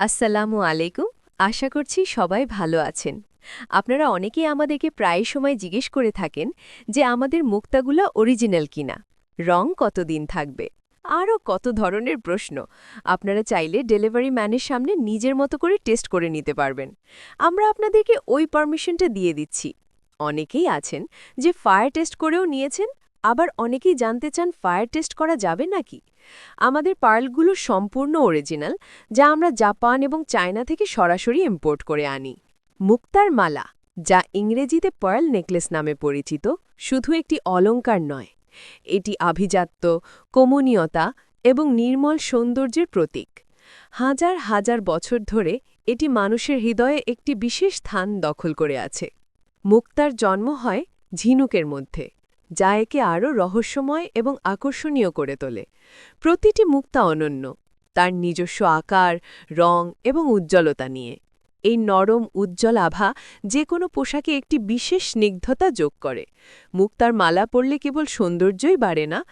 আসসালামু আলাইকুম। আশা করছি সবাই ভালো আছেন। আপনারা অনেকেই আমাদেরকে প্রায় সময় জিজ্ঞেস করে থাকেন যে আমাদের মুক্তাগুলো অরিজিনাল কিনা। রং কতদিন থাকবে? আরও কত ধরনের প্রশ্ন। আপনারা চাইলে ডেলিভারি ম্যানের সামনে নিজের মতো করে টেস্ট করে নিতে পারবেন। আমরা আপনাদেরকে ওই পারমিশনটা দিয়ে দিচ্ছি। অনেকেই আছেন যে ফায়ার টেস্ট করেও নিয়েছেন আবার অনেকেই জানতে চান ফায়ার টেস্ট করা যাবে নাকি? আমাদের পার্লগুলো সম্পূর্ণ অরিজিনাল, যা আমরা জাপান এবং চায়না থেকে সরাসরি ইম্পোর্ট করে আনি। মুক্তার মালা, যা ইংরেজিতে পার্ল নেকলেস নামে পরিচিত, শুধু একটি অলঙ্কার নয়। এটি আভিজাত্য, কমনীয়তা এবং নির্মল সৌন্দর্যের প্রতীক। হাজার হাজার বছর ধরে এটি মানুষের হৃদয়ে একটি বিশেষ স্থান দখল করে আছে। মুক্তার জন্ম হয় ঝিনুকের মধ্যে। যা একে আরও রহস্যময় এবং আকর্ষণীয় করে তোলে। প্রতিটি মুক্তা অনন্য, তার নিজস্ব আকার, রং এবং উজ্জ্বলতা নিয়ে। এই নরম, উজ্জ্বল আভা যে কোনো পোশাকে একটি বিশেষ স্নিগ্ধতা যোগ করে। মুক্তার মালা পরলে কেবল সৌন্দর্যই বাড়ে না